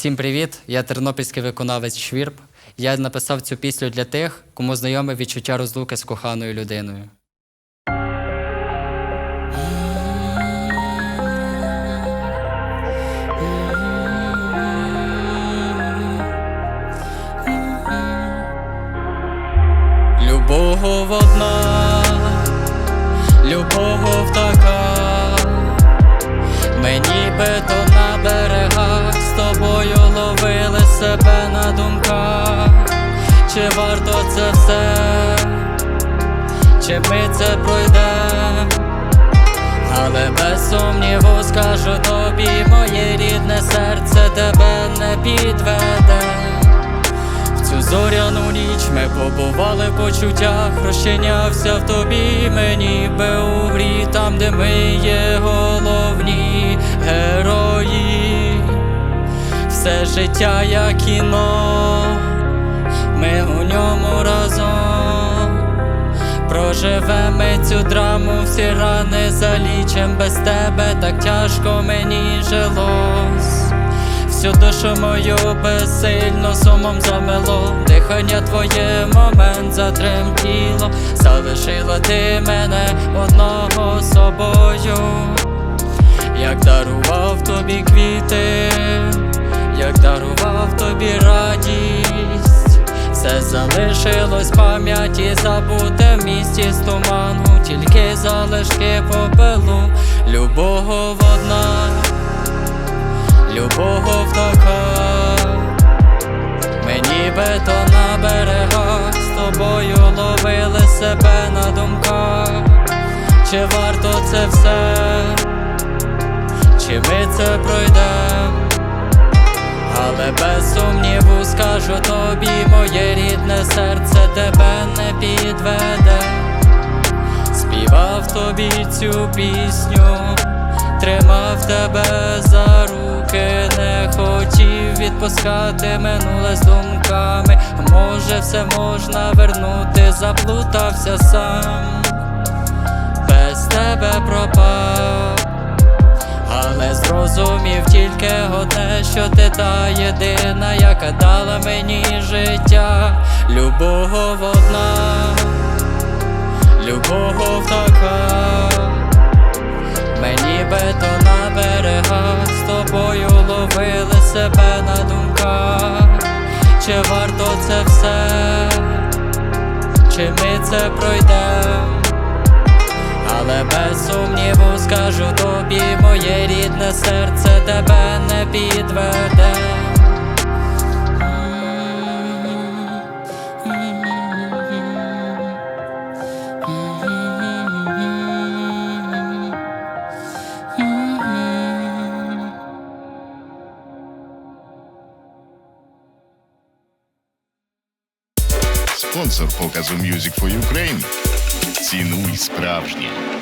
Всім привіт! Я тернопільський виконавець Швірп. Я написав цю пісню для тих, кому знайоме відчуття розлуки з коханою людиною. Любов одна, любов така, чи варто це все, чи ми це пройдем, але без сумніву скажу тобі, моє рідне серце тебе не підведе. В цю зоряну ніч ми побували в почуттях, розчинявся в тобі, мені би у грі, там, де ми є головні герої, все життя як кіно, ми у ньому разом. Проживемо цю драму, всі рани залічем без тебе, так тяжко мені жилось. Всю душу мою безсильно сумом замело, дихання твоє момент затремтіло, залишила ти мене одного собою, як дарував тобі квіти, як дарував тобі радість, все залишилось в пам'яті, забуте в місті з туману, тільки залишки попелу, любов одна. Любов така, мені би на берегах з тобою ловили себе на думках, чи варто це все, чи ми це пройдем, скажу тобі, моє рідне серце тебе не підведе, співав тобі цю пісню тримав тебе за руки, не хотів відпускати минуле з думками. А Може, все можна вернути, заплутався сам, без тебе пропав, але зрозумів тільки одне, що ти та єдина, яка дала мені життя, любов одна, любов така. Мені би то на берегах з тобою ловили себе на думках, чи варто це все, чи ми це пройдем, моє рідне серце тебе не підведе. Спонсор показу Music for Ukraine. Цінуй справжнє.